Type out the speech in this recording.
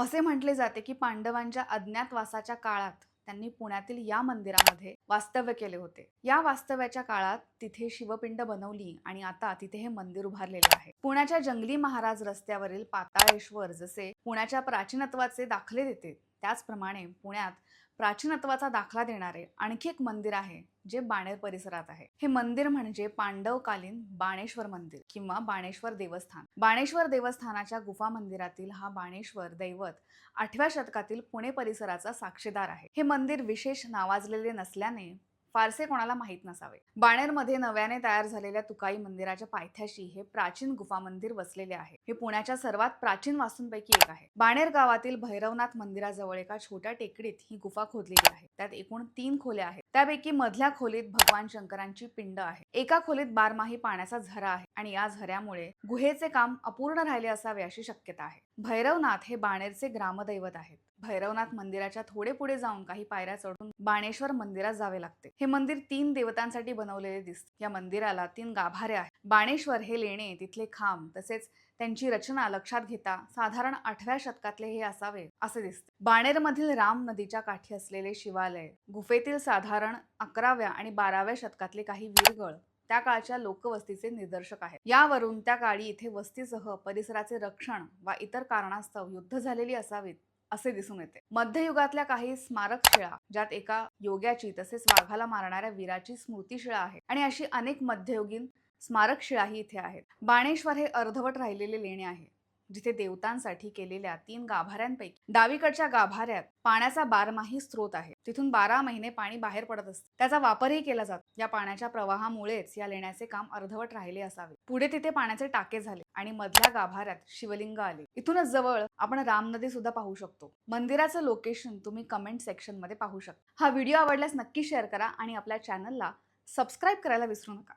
असे म्हटले जाते की पांडवांच्या अज्ञातवासाच्या काळात त्यांनी पुण्यातील या मंदिरामध्ये वास्तव्य केले होते. या वास्तव्याच्या काळात तिथे शिवपिंड बनवली आणि आता तिथे हे मंदिर उभारलेले आहे. पुण्याच्या जंगली महाराज रस्त्यावरील पाताळेश्वर जसे पुण्याच्या प्राचीनत्वाचे दाखले देते त्याचप्रमाणे पुण्यात प्राचीनत्वाचा दाखला देणारे आणखी एक मंदिर आहे जे बाणेर परिसरात आहे. हे मंदिर म्हणजे पांडवकालीन बाणेश्वर मंदिर किंवा बाणेश्वर देवस्थान. बाणेश्वर देवस्थानाच्या गुफा मंदिरातील हा बाणेश्वर दैवत आठव्या शतकातील पुणे परिसराचा साक्षीदार आहे. हे मंदिर विशेष नावाजलेले नसल्याने फारसे कोणाला माहीत नसावे. बाणेरमध्ये नव्याने तयार झालेल्या तुकाई मंदिराच्या पायथ्याशी हे प्राचीन गुफा मंदिर वसलेले आहे. हे पुण्याच्या सर्वात प्राचीन वास्तूंपैकी एक आहे. बाणेर गावातील भैरवनाथ मंदिराजवळ एका छोट्या टेकडीत ही गुफा खोदलेली आहे. त्यात एकूण तीन खोल्या आहेत. त्यापैकी मधल्या खोलीत भगवान शंकरांची पिंड आहे एका खोलीत बारमाही पाण्याचा झरा आहे आणि या झऱ्यामुळे गुहेचे काम अपूर्ण राहिले असावे अशी शक्यता आहे. भैरवनाथ हे बाणेरचे ग्रामदैवत आहेत. भैरवनाथ मंदिराच्या थोडे पुढे जाऊन काही पायऱ्या चढून बाणेश्वर मंदिरात जावे लागते. हे मंदिर तीन देवतांसाठी बनवलेले दिसते. या मंदिराला तीन गाभारे आहेत. बाणेश्वर हे लेणे तिथले खांब तसेच त्यांची रचना लक्षात घेता साधारण आठव्या शतकातले हे असावे असे दिसते. बाणेरमधील राम नदीच्या काठी असलेले शिवालय गुफेतील साधारण अकराव्या आणि बाराव्या शतकातले काही वीरगळ त्या काळच्या लोकवस्तीचे निदर्शक आहेत. यावरून त्या काळी इथे वस्तीसह परिसराचे रक्षण वा इतर कारणास्तव युद्ध झालेली असावीत असे दिसून येते. मध्ययुगातल्या काही स्मारक शिळा ज्यात एका योग्याची तसेच वाघाला मारणाऱ्या वीराची स्मृतिशिळा आहे आणि अशी अनेक मध्ययुगीन स्मारक शिळाही इथे आहेत. बाणेश्वर हे अर्धवट राहिलेले लेणे आहे जिथे देवतांसाठी केलेल्या तीन गाभाऱ्यांपैकी डावीकडच्या गाभाऱ्यात पाण्याचा बारमाही स्रोत आहे. तिथून बारा महिने पाणी बाहेर पडत असते. त्याचा वापरही केला जातो. या पाण्याच्या प्रवाहामुळेच या लेण्याचे काम अर्धवट राहिले असावे. पुढे तिथे पाण्याचे टाके झाले आणि मधल्या गाभाऱ्यात शिवलिंग आले. इथूनच जवळ आपण राम नदी सुद्धा पाहू शकतो. मंदिराचं लोकेशन तुम्ही कमेंट सेक्शनमध्ये पाहू शकता. हा व्हिडिओ आवडल्यास नक्की शेअर करा आणि आपल्या चॅनलला सबस्क्राईब करायला विसरू नका.